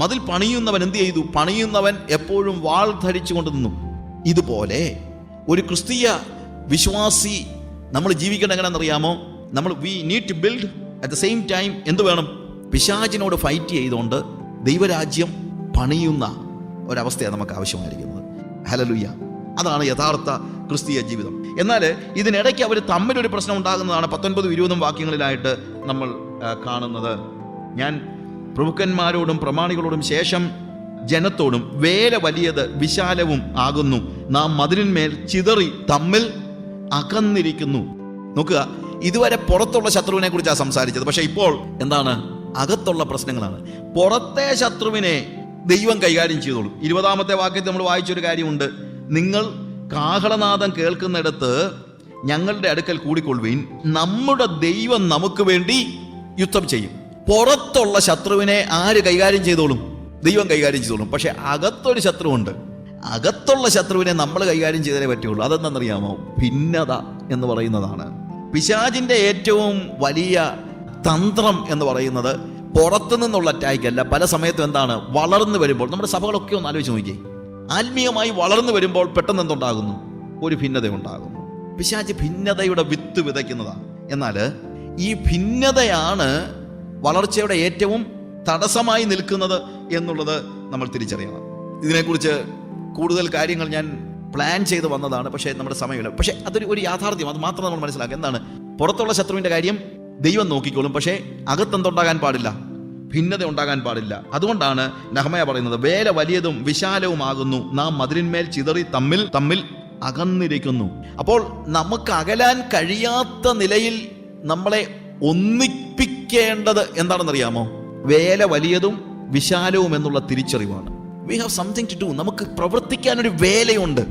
മതിൽ പണിയുന്നവൻ എന്ത് ചെയ്തു? പണിയുന്നവൻ എപ്പോഴും വാൾ ധരിച്ചു കൊണ്ട് നിന്നു. ഇതുപോലെ ഒരു ക്രിസ്തീയ വിശ്വാസി നമ്മൾ ജീവിക്കണം എങ്ങനെയാണെന്നറിയാമോ? നമ്മൾ we need to build at the same time എന്ത് വേണം? പിശാചിനോട് ഫൈറ്റ് ചെയ്തുകൊണ്ട് ദൈവരാജ്യം പണിയുന്ന ഒരവസ്ഥയാണ് നമുക്ക് ആവശ്യമായിരിക്കുന്നത്. ഹലലുയ്യ അതാണ് യഥാർത്ഥ ക്രിസ്തീയ ജീവിതം. എന്നാൽ ഇതിനിടയ്ക്ക് അവർ തമ്മിലൊരു പ്രശ്നം ഉണ്ടാകുന്നതാണ് പത്തൊൻപതും ഇരുപതും വാക്യങ്ങളിലായിട്ട് നമ്മൾ കാണുന്നത്. ഞാൻ പ്രഭുക്കന്മാരോടും പ്രമാണികളോടും ശേഷം ജനത്തോടും വേല വലിയത് വിശാലവും ആകുന്നു. നാം മതിലിന്മേൽ ചിതറി തമ്മിൽ അകന്നിരിക്കുന്നു. നോക്കുക ഇതുവരെ പുറത്തുള്ള ശത്രുവിനെ കുറിച്ചാണ് സംസാരിച്ചത്. പക്ഷെ ഇപ്പോൾ എന്താണ്? അകത്തുള്ള പ്രശ്നങ്ങളാണ്. പുറത്തെ ശത്രുവിനെ ദൈവം കൈകാര്യം ചെയ്തോളും. ഇരുപതാമത്തെ വാക്യത്തിൽ നമ്മൾ വായിച്ചൊരു കാര്യമുണ്ട്. നിങ്ങൾ കാഹളനാദം കേൾക്കുന്നിടത്ത് ഞങ്ങളുടെ അടുക്കൽ കൂടിക്കൊള്ളുവീൻ. നമ്മുടെ ദൈവം നമുക്ക് വേണ്ടി യുദ്ധം ചെയ്യും. പുറത്തുള്ള ശത്രുവിനെ ആര് കൈകാര്യം ചെയ്തോളും? ദൈവം കൈകാര്യം ചെയ്തോളും. പക്ഷെ അകത്തൊരു ശത്രുവുണ്ട്. അകത്തുള്ള ശത്രുവിനെ നമ്മൾ കൈകാര്യം ചെയ്തേ പറ്റുള്ളൂ. അതെന്താണെന്നറിയാമോ ഭിന്നത എന്ന് പറയുന്നതാണ്. പിശാജിന്റെ ഏറ്റവും വലിയ തന്ത്രം എന്ന് പറയുന്നത് പുറത്തു നിന്നുള്ള അറ്റാക്ക് അല്ല. പല സമയത്തും എന്താണ്? വളർന്നു വരുമ്പോൾ. നമ്മുടെ സഭകളൊക്കെ ഒന്ന് ആലോചിച്ച് നോക്കിയേ. ആത്മീയമായി വളർന്നു വരുമ്പോൾ പെട്ടെന്ന് എന്തുണ്ടാകുന്നു? ഒരു ഭിന്നത ഉണ്ടാകുന്നു. പിശാജ് ഭിന്നതയുടെ വിത്ത് വിതയ്ക്കുന്നതാണ്. എന്നാൽ ഈ ഭിന്നതയാണ് വളർച്ചയുടെ ഏറ്റവും തടസ്സമായി നിൽക്കുന്നത് എന്നുള്ളത് നമ്മൾ തിരിച്ചറിയണം. ഇതിനെക്കുറിച്ച് കൂടുതൽ കാര്യങ്ങൾ ഞാൻ പ്ലാൻ ചെയ്ത് വന്നതാണ് പക്ഷേ നമ്മുടെ സമയമില്ല. പക്ഷേ അതൊരു ഒരു യാഥാർത്ഥ്യം. അത് മാത്രം നമ്മൾ മനസ്സിലാക്കുക. എന്താണ്? പുറത്തുള്ള ശത്രുവിന്റെ കാര്യം ദൈവം നോക്കിക്കോളും പക്ഷേ അകത്തെന്തുണ്ടാകാൻ പാടില്ല? ഭിന്നത ഉണ്ടാകാൻ പാടില്ല. അതുകൊണ്ടാണ് നഹമയ പറയുന്നത് വേല വലിയതും വിശാലവുമാകുന്നു നാം മതിലിന്മേൽ ചിതറി തമ്മിൽ തമ്മിൽ അകന്നിരിക്കുന്നു. അപ്പോൾ നമുക്ക് അകലാൻ കഴിയാത്ത നിലയിൽ നമ്മളെ ഒന്നിപ്പിക്കേണ്ടത് എന്താണെന്നറിയാമോ? വേല വലിയതും വിശാലവും എന്നുള്ള തിരിച്ചറിവാണ്. We have something to do നമുക്ക് പ്രവർത്തിക്കാൻ ഒരു വേലയുണ്ട്.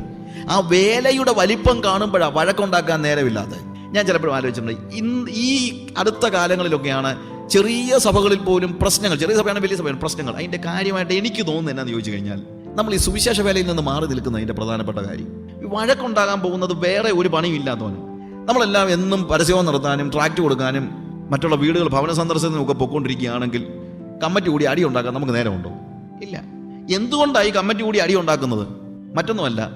ആ വേലയുടെ വലിപ്പം കാണുമ്പോഴാണ് വഴക്കുണ്ടാക്കാൻ നേരമില്ലാതെ. ഞാൻ ചിലപ്പോഴും ആലോചിച്ചിട്ടുണ്ട് ഇന്ന് ഈ അടുത്ത കാലങ്ങളിലൊക്കെയാണ് ചെറിയ സഭകളിൽ പോലും പ്രശ്നങ്ങൾ ചെറിയ സഭയാണ് വലിയ സഭയാണ് പ്രശ്നങ്ങൾ. അതിന്റെ കാര്യമായിട്ട് എനിക്ക് തോന്നുന്നത് എന്നാന്ന് ചോദിച്ചു കഴിഞ്ഞാൽ നമ്മൾ ഈ സുവിശേഷ വേലയിൽ നിന്ന് മാറി നിൽക്കുന്ന നിൽക്കുന്നതിന്റെ പ്രധാനപ്പെട്ട കാര്യം. ഈ വഴക്കുണ്ടാകാൻ പോകുന്നത് വേറെ ഒരു പണിയും ഇല്ലാത്തവനും. നമ്മളെല്ലാം എന്നും പരസ്യവും നടത്താനും ട്രാക്ട് കൊടുക്കാനും മറ്റുള്ള വീടുകൾ ഭവന സന്ദർശനത്തിനും ഒക്കെ പൊയ്ക്കൊണ്ടിരിക്കുകയാണെങ്കിൽ കമ്മിറ്റി കൂടി അടി ഉണ്ടാക്കാൻ നമുക്ക് നേരമുണ്ടോ? ഇല്ല. എന്തുകൊണ്ടായി കമ്മറ്റി കൂടി അടി ഉണ്ടാക്കുന്നത്? മറ്റൊന്നുമല്ല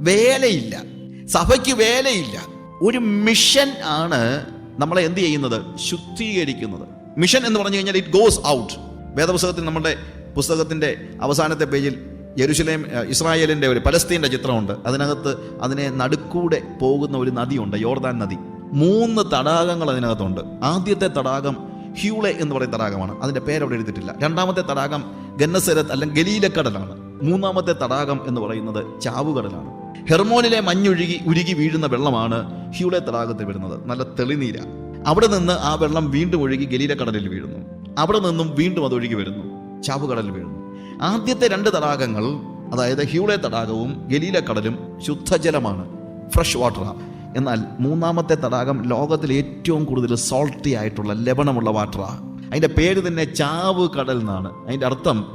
വേലയില്ല. സഭയ്ക്ക് വേലയില്ല. ഒരു മിഷൻ ആണ് നമ്മളെ എന്ത് ചെയ്യുന്നത്? ശുദ്ധീകരിക്കുന്നത്. മിഷൻ എന്ന് പറഞ്ഞു കഴിഞ്ഞാൽ ഇറ്റ് ഗോസ് ഔട്ട് വേദപുസ്തകത്തിൽ നമ്മുടെ പുസ്തകത്തിന്റെ അവസാനത്തെ പേജിൽ ജെറുസലേം ഇസ്രായേലിന്റെ ഒരു പലസ്തീന്റെ ചിത്രമുണ്ട്. അതിനകത്ത് അതിനെ നടുക്കൂടെ പോകുന്ന ഒരു നദിയുണ്ട് യോർദാൻ നദി. മൂന്ന് തടാകങ്ങൾ അതിനകത്തുണ്ട്. ആദ്യത്തെ തടാകം ഹ്യൂളെ എന്ന് പറയുന്ന തടാകമാണ്. അതിന്റെ അവിടെ എഴുതിയിട്ടില്ല. രണ്ടാമത്തെ തടാകം ഗന്നസരത്ത് അല്ലെങ്കിൽ ഗലീലക്കടലാണ്. മൂന്നാമത്തെ തടാകം എന്ന് പറയുന്നത് ചാവുകടലാണ്. ഹെർമോനിലെ മഞ്ഞൊഴുകി ഉരുകി വീഴുന്ന വെള്ളമാണ് ഹ്യൂളെ തടാകത്തിൽ വരുന്നത്. നല്ല തെളിനീര. അവിടെ നിന്ന് ആ വെള്ളം വീണ്ടും ഒഴുകി ഗലീലക്കടലിൽ വീഴുന്നു. അവിടെ നിന്നും വീണ്ടും അത് ഒഴുകി വരുന്നു. ചാവുകടലിൽ വീഴുന്നു. ആദ്യത്തെ രണ്ട് തടാകങ്ങൾ അതായത് ഹ്യൂളെ തടാകവും ഗലീലക്കടലും ശുദ്ധജലമാണ്. ഫ്രഷ് വാട്ടറാണ് എന്നാൽ മൂന്നാമത്തെ തടാകം ലോകത്തിൽ ഏറ്റവും കൂടുതൽ സോൾട്ടി ആയിട്ടുള്ള ലവണമുള്ള വാട്ടറാണ് അതിന്റെ പേര് തന്നെ ചാവ് കടൽ എന്നാണ്. അതിന്റെ അർത്ഥം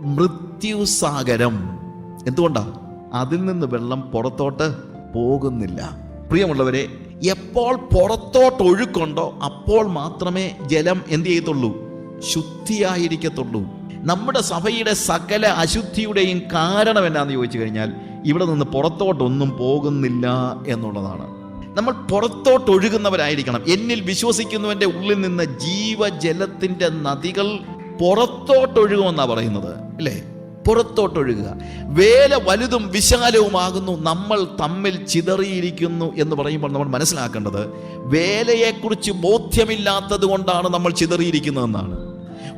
മൃത്യുസാഗരം. എന്തുകൊണ്ടാണ് അതിൽ നിന്ന് വെള്ളം പുറത്തോട്ട് പോകുന്നില്ല. പ്രിയമുള്ളവരെ എപ്പോൾ പുറത്തോട്ട് ഒഴുക്കുണ്ടോ അപ്പോൾ മാത്രമേ ജലം എന്ത് ചെയ്യത്തുള്ളൂ? ശുദ്ധിയായിരിക്കത്തുള്ളൂ. നമ്മുടെ സഭയുടെ സകല അശുദ്ധിയുടെയും കാരണം എന്നാന്ന് ചോദിച്ചു കഴിഞ്ഞാൽ ഇവിടെ നിന്ന് പുറത്തോട്ടൊന്നും പോകുന്നില്ല എന്നുള്ളതാണ്. നമ്മൾ പുറത്തോട്ട് ഒഴുകുന്നവരായിരിക്കണം എന്നിൽ വിശ്വസിക്കുന്നവന്റെ ഉള്ളിൽ നിന്ന് ജീവജലത്തിന്റെ നദികൾ പുറത്തോട്ടൊഴുകുമെന്നാ പറയുന്നത്. അല്ലേ? പുറത്തോട്ടൊഴുകുക. വേല വലുതും വിശാലവുമാകുന്നു. നമ്മൾ തമ്മിൽ ചിതറിയിരിക്കുന്നു എന്ന് പറയുമ്പോൾ നമ്മൾ മനസ്സിലാക്കേണ്ടത് വേലയെക്കുറിച്ച് ബോധ്യമില്ലാത്തത് കൊണ്ടാണ് നമ്മൾ ചിതറിയിരിക്കുന്നതെന്നാണ്.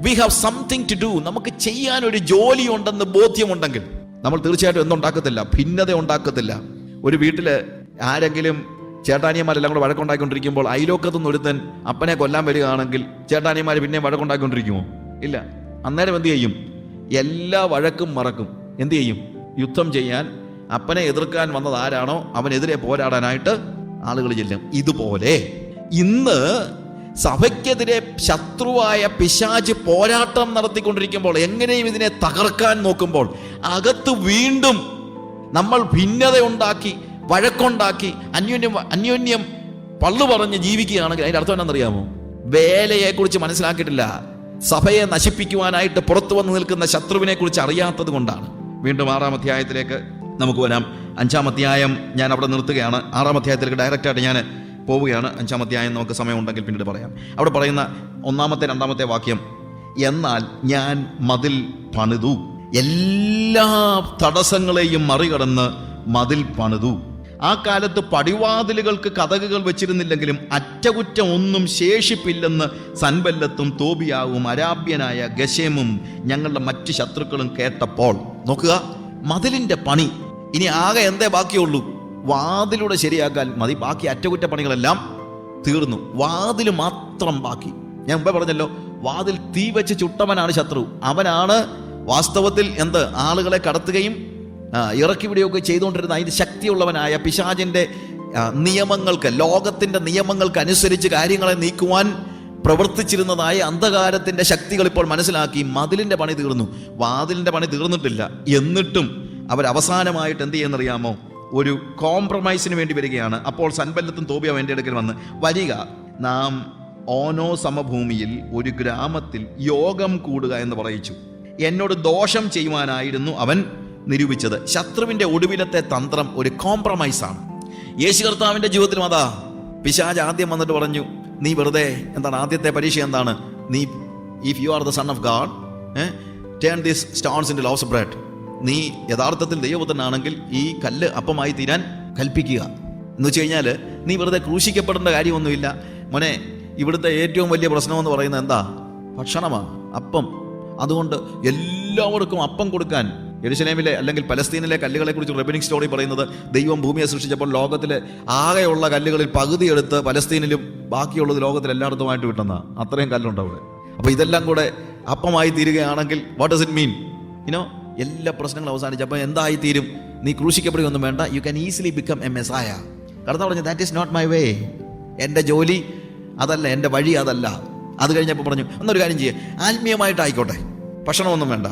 We have something to do നമുക്ക് ചെയ്യാൻ ഒരു ജോലി ഉണ്ടെന്ന് ബോധ്യമുണ്ടെങ്കിൽ നമ്മൾ തീർച്ചയായിട്ടും എന്തുണ്ടാക്കത്തില്ല? ഭിന്നത ഉണ്ടാക്കത്തില്ല. ഒരു വീട്ടിൽ ആരെങ്കിലും ചേട്ടാനിയന്മാരെല്ലാം കൂടെ വഴക്കുണ്ടാക്കിക്കൊണ്ടിരിക്കുമ്പോൾ അയലോക്കത്തുനിന്ന് ഒരുത്തൻ അപ്പനെ കൊല്ലാൻ വരികയാണെങ്കിൽ ചേട്ടാനിയന്മാർ പിന്നെ വഴക്കുണ്ടാക്കിക്കൊണ്ടിരിക്കുമോ? ഇല്ല. അന്നേരം എന്ത് ചെയ്യും? എല്ലാ വഴക്കും മറക്കും. എന്ത് ചെയ്യും? യുദ്ധം ചെയ്യാൻ അപ്പനെ എതിർക്കാൻ വന്നത് ആരാണോ അവനെതിരെ പോരാടാനായിട്ട് ആളുകൾ ചെല്ലും. ഇതുപോലെ ഇന്ന് സഭയ്ക്കെതിരെ ശത്രുവായ പിശാജ് പോരാട്ടം നടത്തിക്കൊണ്ടിരിക്കുമ്പോൾ എങ്ങനെയും ഇതിനെ തകർക്കാൻ നോക്കുമ്പോൾ അകത്ത് വീണ്ടും നമ്മൾ ഭിന്നത ഉണ്ടാക്കി വഴക്കുണ്ടാക്കി അന്യോന്യം അന്യോന്യം പള്ളു പറഞ്ഞ് ജീവിക്കുകയാണെങ്കിൽ അതിന്റെ അർത്ഥം എന്താണെന്നറിയാമോ? വേലയെക്കുറിച്ച് മനസ്സിലാക്കിയിട്ടില്ല. സഭയെ നശിപ്പിക്കുവാനായിട്ട് പുറത്തു വന്ന് നിൽക്കുന്ന ശത്രുവിനെ കുറിച്ച് അറിയാത്തത് കൊണ്ടാണ്. വീണ്ടും ആറാം അധ്യായത്തിലേക്ക് നമുക്ക് വരാം. അഞ്ചാം അധ്യായം ഞാൻ അവിടെ നിർത്തുകയാണ്. ആറാം അധ്യായത്തിലേക്ക് ഡയറക്റ്റായിട്ട് ഞാൻ പോവുകയാണ്. അഞ്ചാം അധ്യായം നമുക്ക് സമയമുണ്ടെങ്കിൽ പിന്നീട് പറയാം. അവിടെ പറയുന്ന ഒന്നാമത്തെ രണ്ടാമത്തെ വാക്യം എന്നാൽ ഞാൻ മതിൽ പണിതു. എല്ലാ തടസ്സങ്ങളെയും മറികടന്ന് മതിൽ പണിതു. ആ കാലത്ത് പടിവാതിലുകൾക്ക് കഥകുകൾ വെച്ചിരുന്നില്ലെങ്കിലും അറ്റകുറ്റം ഒന്നും ശേഷിപ്പില്ലെന്ന് സൻബല്ലത്തും തോബിയാവും അരാബ്യനായ ഗശേമും ഞങ്ങളുടെ മറ്റ് ശത്രുക്കളും കേട്ടപ്പോൾ. നോക്കുക മതിലിന്റെ പണി. ഇനി ആകെ എന്തേ ബാക്കിയുള്ളൂ? വാതിലൂടെ ശരിയാക്കാൻ മതി. ബാക്കി അറ്റകുറ്റപ്പണികളെല്ലാം തീർന്നു. വാതിൽ മാത്രം ബാക്കി. ഞാൻ മുമ്പേ പറഞ്ഞല്ലോ വാതിൽ തീ വെച്ച് ചുട്ടവനാണ് ശത്രു. അവനാണ് വാസ്തവത്തിൽ എന്ത്? ആളുകളെ കടത്തുകയും ഇറക്കി വിടുകയൊക്കെ ചെയ്തുകൊണ്ടിരുന്ന അതിന് ശക്തിയുള്ളവനായ പിശാജിന്റെ നിയമങ്ങൾക്ക് ലോകത്തിന്റെ നിയമങ്ങൾക്ക് അനുസരിച്ച് കാര്യങ്ങളെ നീക്കുവാൻ പ്രവർത്തിച്ചിരുന്നതായ അന്ധകാരത്തിന്റെ ശക്തികൾ ഇപ്പോൾ മനസ്സിലാക്കി മതിലിന്റെ പണി തീർന്നു. വാതിലിന്റെ പണി തീർന്നിട്ടില്ല. എന്നിട്ടും അവർ അവസാനമായിട്ട് എന്ത് ചെയ്യുന്നറിയാമോ ഒരു കോംപ്രമൈസിന് വേണ്ടി വരികയാണ്. അപ്പോൾ സൻബല്ലത്തും തോബിയ വേണ്ടി എടുക്കൽ വന്ന് വരിക. നാം ഓനോ സമഭൂമിയിൽ ഒരു ഗ്രാമത്തിൽ യോഗം കൂടുക എന്ന് പറയിച്ചു. എന്നോട് ദോഷം ചെയ്യുവാനായിരുന്നു അവൻ. നിരൂപിച്ചത്. ശത്രുവിന്റെ ഒടുവിലത്തെ തന്ത്രം ഒരു കോംപ്രമൈസാണ് യേശു കർത്താവിന്റെ ജീവിതത്തിലും അതാ. പിശാജ് ആദ്യം വന്നിട്ട് പറഞ്ഞു നീ വെറുതെ എന്താണ് ആദ്യത്തെ പരീക്ഷ എന്താണ്? നീ if you are the son of God turn this stones in loaves bread നീ യഥാർത്ഥത്തിൽ ദൈവപുത്രനാണെങ്കിൽ ഈ കല്ല് അപ്പമായി തീരാൻ കൽപ്പിക്കുക. എന്ന് വെച്ച് കഴിഞ്ഞാൽ നീ വെറുതെ ക്രൂശിക്കപ്പെടേണ്ട കാര്യമൊന്നുമില്ല. മോനെ ഇവിടുത്തെ ഏറ്റവും വലിയ പ്രശ്നമെന്ന് പറയുന്നത് എന്താ? ഭക്ഷണമാണ് അപ്പം. അതുകൊണ്ട് എല്ലാവർക്കും അപ്പം കൊടുക്കാൻ എരുശലേമിലെ അല്ലെങ്കിൽ പലസ്തീനിലെ കല്ലുകളെ കുറിച്ച് റെബനിക് സ്റ്റോറി പറയുന്നത് ദൈവം ഭൂമിയെ സൃഷ്ടിച്ചപ്പോൾ ലോകത്തിലെ ആകെയുള്ള കല്ലുകളിൽ പകുതി എടുത്ത് പലസ്തീനിലും ബാക്കിയുള്ളത് ലോകത്തിൽ എല്ലായിടത്തുമായിട്ട് വിട്ടെന്ന. അത്രയും കല്ലുണ്ട് അവിടെ. അപ്പോൾ ഇതെല്ലാം കൂടെ അപ്പമായി തീരുകയാണെങ്കിൽ വാട്ട് ഡസ് ഇറ്റ് മീൻ ഇനോ എല്ലാ പ്രശ്നങ്ങളും അവസാനിച്ചു അപ്പോൾ എന്തായി തീരും? നീ ക്രൂശിക്കപ്പെടുകയൊന്നും വേണ്ട. You can easily become M S ആയ കടന്നു പറഞ്ഞു that is not my way എന്റെ ജോലി അതല്ല എന്റെ വഴി അതല്ല. അത് കഴിഞ്ഞപ്പോൾ പറഞ്ഞു എന്നൊരു കാര്യം ചെയ്യേ. ആത്മീയമായിട്ടായിക്കോട്ടെ. ഭക്ഷണമൊന്നും വേണ്ട.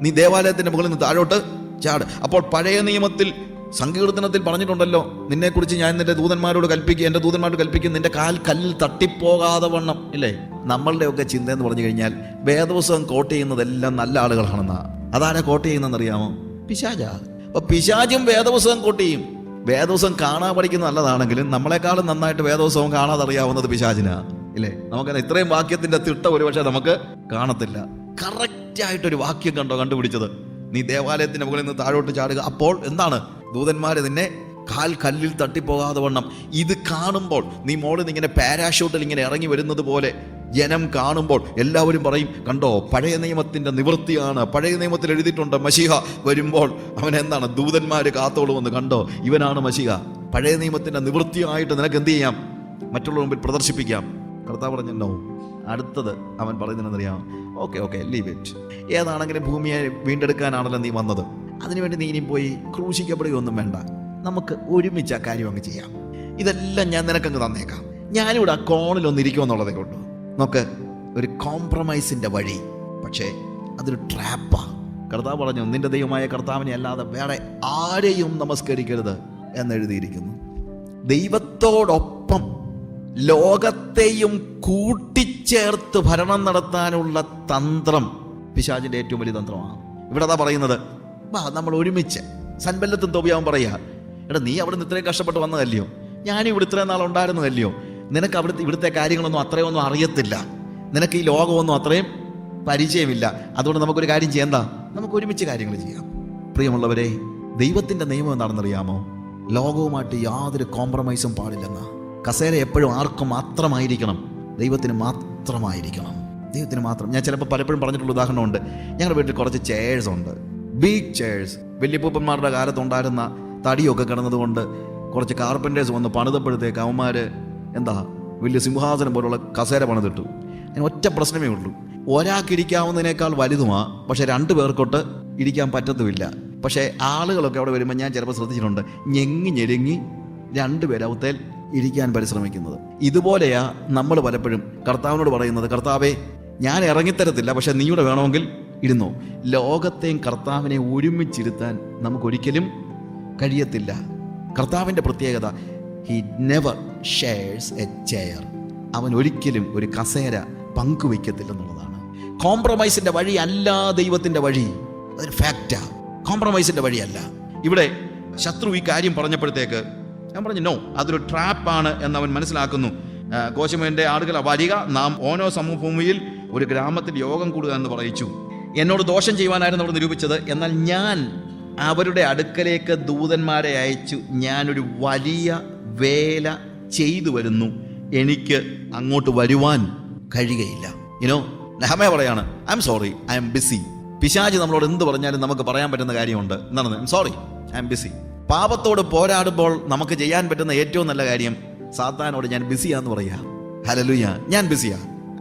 നീ ദേവാലയത്തിന്റെ മുകളിൽ നിന്ന് താഴോട്ട് ചാട്. അപ്പോൾ പഴയ നിയമത്തിൽ സങ്കീർത്തനത്തിൽ പറഞ്ഞിട്ടുണ്ടല്ലോ നിന്നെക്കുറിച്ച് ഞാൻ നിന്റെ ദൂതന്മാരോട് കൽപ്പിക്കും എന്റെ ദൂതന്മാരോട് കൽപ്പിക്കും നിന്റെ കാൽ കല്ലിൽ തട്ടിപ്പോകാതെ വണ്ണം. ഇല്ലേ? നമ്മളുടെയൊക്കെ ചിന്ത എന്ന് പറഞ്ഞു കഴിഞ്ഞാൽ വേദപുസ്തകം കോട്ട് ചെയ്യുന്നതെല്ലാം നല്ല ആളുകളാണെന്നാ. അതാരാ കോട്ട് ചെയ്യുന്നതെന്ന് അറിയാമോ അപ്പോൾ അപ്പൊ പിശാജും വേദപുസ്തകം കോട്ട് ചെയ്യും. വേദോസം കാണാൻ പഠിക്കുന്ന നല്ലതാണെങ്കിലും നമ്മളെക്കാളും നന്നായിട്ട് വേദോസവും കാണാതെ അറിയാവുന്നത് പിശാചിനാ. ഇല്ലേ? നമുക്ക് ഇത്രയും വാക്യത്തിന്റെ തിട്ട ഒരുപക്ഷെ നമുക്ക് കാണത്തില്ല. കറക്റ്റ് ആയിട്ടൊരു വാക്യം കണ്ടോ കണ്ടുപിടിച്ചത്? നീ ദേവാലയത്തിന്റെ മുകളിൽ നിന്ന് താഴോട്ട് ചാടുക. അപ്പോൾ എന്താണ്? ദൂതന്മാർ നിന്നെ കാൽ കല്ലിൽ തട്ടിപ്പോകാതെ വണ്ണം. ഇത് കാണുമ്പോൾ നീ മോളിൽ നിന്ന് ഇങ്ങനെ പാരാഷൂട്ടിൽ ഇങ്ങനെ ഇറങ്ങി വരുന്നത് പോലെ ജനം കാണുമ്പോൾ എല്ലാവരും പറയും കണ്ടോ പഴയ നിയമത്തിന്റെ നിവൃത്തിയാണ്. പഴയ നിയമത്തിൽ എഴുതിയിട്ടുണ്ട് മഷിഹ വരുമ്പോൾ അവൻ എന്താണ്? ദൂതന്മാർ കാത്തോളുമെന്ന് കണ്ടോ ഇവനാണ് മഷിഹ പഴയ നിയമത്തിന്റെ നിവൃത്തിയായിട്ട് നിനക്ക് എന്ത് ചെയ്യാം? മറ്റുള്ളവർ മുമ്പിൽ പ്രദർശിപ്പിക്കാം. കർത്താവ് പറഞ്ഞോ അടുത്തത് അവൻ പറയുന്നതെന്നറിയാം ഓക്കെ ഓക്കെ ലീവ് ഇറ്റ് ഏതാണെങ്കിലും ഭൂമിയെ വീണ്ടെടുക്കാനാണല്ലോ നീ വന്നത്. അതിനുവേണ്ടി നീ ഇനി പോയി ക്രൂശിക്കപ്പെടുകയൊന്നും വേണ്ട. നമുക്ക് ഒരുമിച്ച് ആ കാര്യം അങ്ങ് ചെയ്യാം. ഇതെല്ലാം ഞാൻ നിനക്കങ്ങ് തന്നേക്കാം. ഞാനിവിടെ ആ കോണിൽ ഒന്ന് ഇരിക്കുമെന്നുള്ളതേ കൊണ്ടു നോക്ക് ഒരു കോംപ്രമൈസിന്റെ വഴി. പക്ഷേ അതൊരു ട്രാപ്പാണ് കർത്താവ് പറഞ്ഞു നിന്റെ ദൈവമായ കർത്താവിനെ അല്ലാതെ വേറെ ആരെയും നമസ്കരിക്കരുത് എന്നെഴുതിയിരിക്കുന്നു ദൈവത്തോടൊപ്പം ലോകത്തെയും കൂട്ടിച്ചേർത്ത് ഭരണം നടത്താനുള്ള തന്ത്രം പിശാചിന്റെ ഏറ്റവും വലിയ തന്ത്രമാണ്. ഇവിടെ അതാ പറയുന്നത് വാ നമ്മൾ ഒരുമിച്ച് സൻബല്ലത്തും തോപിയാവും പറയുക. എടാ നീ അവിടെ നിന്ന് ഇത്രയും കഷ്ടപ്പെട്ട് വന്നതല്ലയോ? ഞാനും ഇവിടെ ഇത്രയും നാൾ ഉണ്ടായിരുന്നതല്ലയോ? നിനക്ക് അവിടുത്തെ ഇവിടുത്തെ കാര്യങ്ങളൊന്നും അത്രയൊന്നും അറിയത്തില്ല. നിനക്ക് ഈ ലോകമൊന്നും അത്രയും പരിചയമില്ല. അതുകൊണ്ട് നമുക്കൊരു കാര്യം ചെയ്യണ്ട നമുക്ക് ഒരുമിച്ച് കാര്യങ്ങൾ ചെയ്യാം. പ്രിയമുള്ളവരെ ദൈവത്തിന്റെ നിയമം എന്താണെന്നറിയാമോ? ലോകവുമായിട്ട് യാതൊരു കോംപ്രമൈസും പാടില്ലെന്ന്. കസേര എപ്പോഴും ആർക്കും മാത്രമായിരിക്കണം. ദൈവത്തിന് മാത്രമായിരിക്കണം. ദൈവത്തിന് മാത്രം. ഞാൻ ചിലപ്പോൾ പലപ്പോഴും പറഞ്ഞിട്ടുള്ള ഉദാഹരണമുണ്ട്. ഞങ്ങളുടെ വീട്ടിൽ കുറച്ച് ചെയേഴ്സ് ഉണ്ട്. ബിഗ് ചെയർസ് വല്യപ്പൂപ്പന്മാരുടെ കാലത്തുണ്ടായിരുന്ന തടിയൊക്കെ കിടന്നതുകൊണ്ട് കുറച്ച് കാർപ്പന്റേഴ്സ് വന്ന് പണിതപ്പോഴത്തേക്ക് അവന്മാർ എന്താ വലിയ സിംഹാസനം പോലുള്ള കസേര പണിതിട്ടു. അതിന് ഒറ്റ പ്രശ്നമേ ഉള്ളൂ. ഒരാൾക്ക് ഇരിക്കാവുന്നതിനേക്കാൾ വലുതുമാ. പക്ഷേ രണ്ട് പേർക്കൊട്ട് ഇരിക്കാൻ പറ്റത്തുമില്ല. പക്ഷേ ആളുകളൊക്കെ അവിടെ വരുമ്പോൾ ഞാൻ ചിലപ്പോൾ ശ്രദ്ധിച്ചിട്ടുണ്ട്. ഞെങ്ങി ഞെരുങ്ങി രണ്ടുപേരവത്തേൽ ഇരിക്കാൻ പരിശ്രമിക്കുന്നത്. ഇതുപോലെയാ നമ്മൾ പലപ്പോഴും കർത്താവിനോട് പറയുന്നത് കർത്താവേ ഞാൻ ഇറങ്ങിത്തരത്തില്ല പക്ഷെ നീയുടെ വേണമെങ്കിൽ ഇരുന്നു? ലോകത്തെയും കർത്താവിനെ ഒരുമിച്ചിരുത്താൻ നമുക്കൊരിക്കലും കഴിയത്തില്ല. കർത്താവിന്റെ പ്രത്യേകത he never shares a chair അവൻ ഒരിക്കലും ഒരു കസേര പങ്കുവയ്ക്കത്തില്ലെന്നുള്ളതാണ് കോംപ്രമൈസിന്റെ വഴി അല്ല ദൈവത്തിന്റെ വഴി. അതൊരു ഫാക്റ്റാ കോംപ്രമൈസിന്റെ വഴിയല്ല. ഇവിടെ ശത്രു ഈ കാര്യം പറഞ്ഞപ്പോഴത്തേക്ക് ഞാൻ പറഞ്ഞു നോ അതൊരു ട്രാപ്പാണ് എന്ന് അവൻ മനസ്സിലാക്കുന്നു. കോശമേന്റെ ആളുകൾ വരിക നാം ഓനോ സമഭൂമിയിൽ ഒരു ഗ്രാമത്തിൽ യോഗം കൂടുക എന്ന് പറയിച്ചു. എന്നോട് ദോഷം ചെയ്യുവാനായിരുന്നു അവർ നിരൂപിച്ചത്. എന്നാൽ ഞാൻ അവരുടെ അടുക്കലേക്ക് ദൂതന്മാരെ അയച്ചു. ഞാനൊരു വലിയ വേല ചെയ്തു വരുന്നു. എനിക്ക് അങ്ങോട്ട് വരുവാൻ കഴിയുകയില്ല. ഇനോ നെഹമ പറയാണ് I'm sorry I'm busy പിശാജ് നമ്മളോട് എന്ത് പറഞ്ഞാലും നമുക്ക് പറയാൻ പറ്റുന്ന കാര്യമുണ്ട്. എന്നാണ് I'm sorry I'm busy പാപത്തോട് പോരാടുമ്പോൾ നമുക്ക് ചെയ്യാൻ പറ്റുന്ന ഏറ്റവും നല്ല കാര്യം സാത്താനോട് ഞാൻ ബിസിയാന്ന് പറയാ. ഹലലുയ ഞാൻ ബിസിയാ.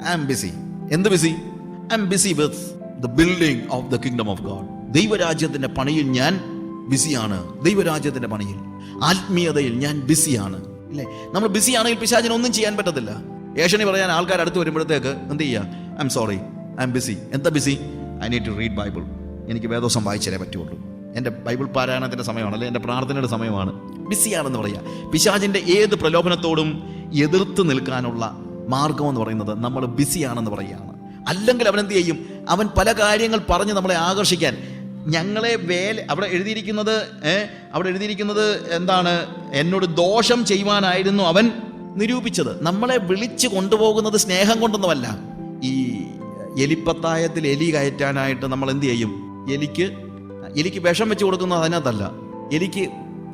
ഐ എം ബിസി എന്ത് busy I'm busy with the building of the kingdom of God ദൈവരാജ്യത്തിന്റെ പണിയിൽ ഞാൻ ബിസിയാണ്. ദൈവരാജ്യത്തിന്റെ പണിയിൽ. ആത്മീയതയിൽ ഞാൻ ബിസിയാണ്. അല്ലേ നമ്മൾ ബിസിയാണെങ്കിൽ പിശാചിന് ഒന്നും ചെയ്യാൻ പറ്റത്തില്ല. ഏഷണി പറയാൻ ആൾക്കാർ അടുത്ത് വരുമ്പോഴത്തേക്ക് എന്ത് ചെയ്യുക I'm sorry I'm busy എന്താ busy I need to read Bible എനിക്ക് വേദോസം വായിച്ചാലേ പറ്റുള്ളൂ. എന്റെ ബൈബിൾ പാരായണത്തിന്റെ സമയമാണ് അല്ലെങ്കിൽ എന്റെ പ്രാർത്ഥനയുടെ സമയമാണ്. ബിസിയാണെന്ന് പറയുക പിശാചിന്റെ ഏത് പ്രലോഭനത്തോടും എതിർത്ത് നിൽക്കാനുള്ള മാർഗം എന്ന് പറയുന്നത് നമ്മൾ ബിസിയാണെന്ന് പറയുകയാണ്. അല്ലെങ്കിൽ അവൻ എന്ത് ചെയ്യും? അവൻ പല കാര്യങ്ങൾ പറഞ്ഞ് നമ്മളെ ആകർഷിക്കാൻ. ഞങ്ങളെ വേല അവിടെ എഴുതിയിരിക്കുന്നത് അവിടെ എഴുതിയിരിക്കുന്നത് എന്താണ്? എന്നോട് ദോഷം ചെയ്യുവാനായിരുന്നു അവൻ നിരൂപിച്ചത്. നമ്മളെ വിളിച്ചു കൊണ്ടുപോകുന്നത് സ്നേഹം കൊണ്ടൊന്നുമല്ല. ഈ എലിപ്പത്തായത്തിൽ എലി കയറ്റാനായിട്ട് നമ്മൾ എന്ത് ചെയ്യും? എലിക്ക് എലിക്ക് വിഷം വെച്ച് കൊടുക്കുന്നത് അതിനകത്തല്ല. എലിക്ക്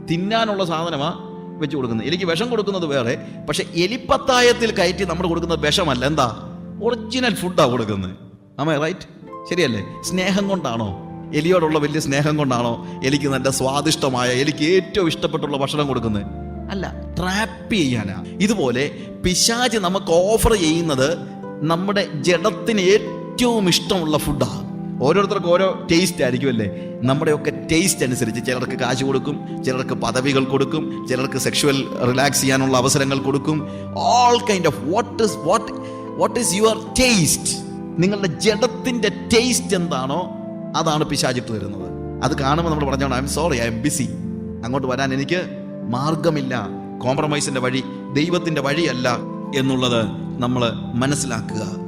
തിന്നാനുള്ള സാധനമാണ് വെച്ച് കൊടുക്കുന്നത്. എലിക്ക് വിഷം കൊടുക്കുന്നത് വേറെ പക്ഷെ എലിപ്പത്തായത്തിൽ കയറ്റി നമ്മൾ കൊടുക്കുന്ന വിഷമല്ല. എന്താ? ഒറിജിനൽ ഫുഡാണ് കൊടുക്കുന്നത്. ആമേ റൈറ്റ് ശരിയല്ലേ? സ്നേഹം കൊണ്ടാണോ? എലിയോടുള്ള വലിയ സ്നേഹം കൊണ്ടാണോ എലിക്ക് നല്ല സ്വാദിഷ്ടമായ എലിക്ക് ഏറ്റവും ഇഷ്ടപ്പെട്ടുള്ള ഭക്ഷണം കൊടുക്കുന്നത്? അല്ല ട്രാപ്പ് ചെയ്യാനാ. ഇതുപോലെ പിശാജ് നമുക്ക് ഓഫർ ചെയ്യുന്നത് നമ്മുടെ ജഡത്തിന് ഏറ്റവും ഇഷ്ടമുള്ള ഫുഡാ ഓരോരുത്തർക്കും ഓരോ ടേസ്റ്റ് ആയിരിക്കുമല്ലേ നമ്മുടെയൊക്കെ ടേസ്റ്റ് അനുസരിച്ച് ചിലർക്ക് കാശ് കൊടുക്കും ചിലർക്ക് പദവികൾ കൊടുക്കും ചിലർക്ക് സെക്ഷുവൽ റിലാക്സ് ചെയ്യാനുള്ള അവസരങ്ങൾ കൊടുക്കും. All kind of what is what what is your taste നിങ്ങളുടെ ജഡത്തിന്റെ ടേസ്റ്റ് എന്താണോ അതാണ് പിശാചിട്ട് തരുന്നത് അത് കാണുമ്പോൾ നമ്മൾ പറഞ്ഞോണം I'm sorry I'm busy അങ്ങോട്ട് വരാൻ എനിക്ക് മാർഗമില്ല. കോംപ്രമൈസിന്റെ വഴി ദൈവത്തിന്റെ വഴിയല്ല എന്നുള്ളത് നമ്മൾ മനസ്സിലാക്കുക.